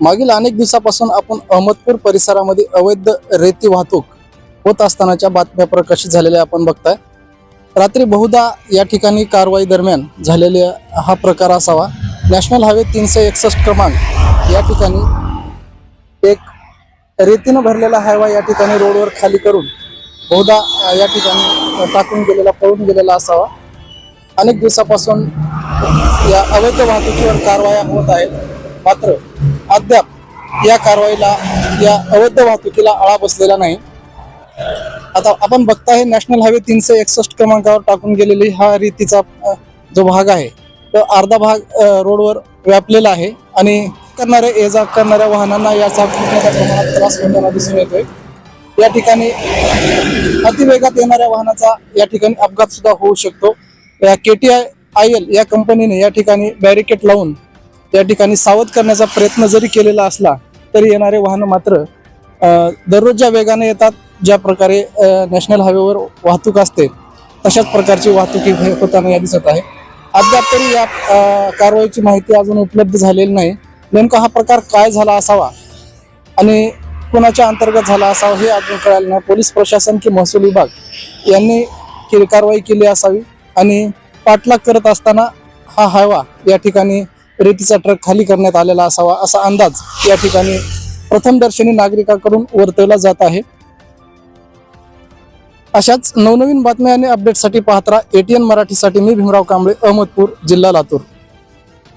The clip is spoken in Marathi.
मागील अनेक दिवसापासून आपण अहमदपूर परिसरामध्ये अवैध रेती वाहतूक होत असतानाच्या बातम्या प्रकाशित झालेल्या आपण बघताय. रात्री बहुधा या ठिकाणी कारवाई दरम्यान झालेला हा प्रकार असावा. नॅशनल हायवे तीनशे एकसष्ट क्रमांक या ठिकाणी एक रेतीनं भरलेला हायवा या ठिकाणी रोडवर खाली करून बहुधा या ठिकाणी टाकून गेलेला पळून गेलेला असावा. अनेक दिवसापासून या अवैध वाहतुकीवर कारवाया होत आहेत. मात्र अद्याप या कारवाईला या अवैध वाहतुकीला आळा बसलेला नाही. आता आपण बघताय नॅशनल हायवे तीनशे एकसष्ट क्रमांकावर टाकून गेलेली हा रीतीचा जो भाग आहे तो अर्धा भाग रोडवर व्यापलेला आहे आणि करणाऱ्या ये जा करणाऱ्या वाहनांना याचा खूप मोठ्या प्रमाणात त्रास होताना दिसून येतोय. या ठिकाणी अतिवेगात येणाऱ्या वाहनाचा या ठिकाणी अपघात सुद्धा होऊ शकतो. या K T I I L या कंपनीने या ठिकाणी बॅरिकेड लावून या ठिकाणी सावध करण्याचा प्रयत्न जरी केलेला असला तरी येणारे वाहन मात्र दररोज ज्या वेगाने येतात ज्या प्रकारे नॅशनल हायवेवर वाहतूक असते तशाच प्रकारची वाहतूक होताना या दिसत आहे. अद्याप तरी या कारवाईची माहिती अजून उपलब्ध झालेली नाही. नेमका हा प्रकार काय झाला असावा आणि कुणाच्या अंतर्गत झाला असावा हे अजून कळालं नाही. पोलीस प्रशासन की महसूल विभाग यांनी केली कारवाई केली असावी आणि पाठलाग करत असताना हा हायवा या ठिकाणी रेतीचा ट्रक खाली करण्यात आलेला असावा असा अंदाज या ठिकाणी प्रथमदर्शनी नागरिकांकडून वर्तवला जात आहे. अशाच नवनवीन बातम्या आणि अपडेटसाठी पाहत्रा एटीएन मराठीसाठी मी भीमराव कांबळे अहमदपूर जिल्हा लातूर.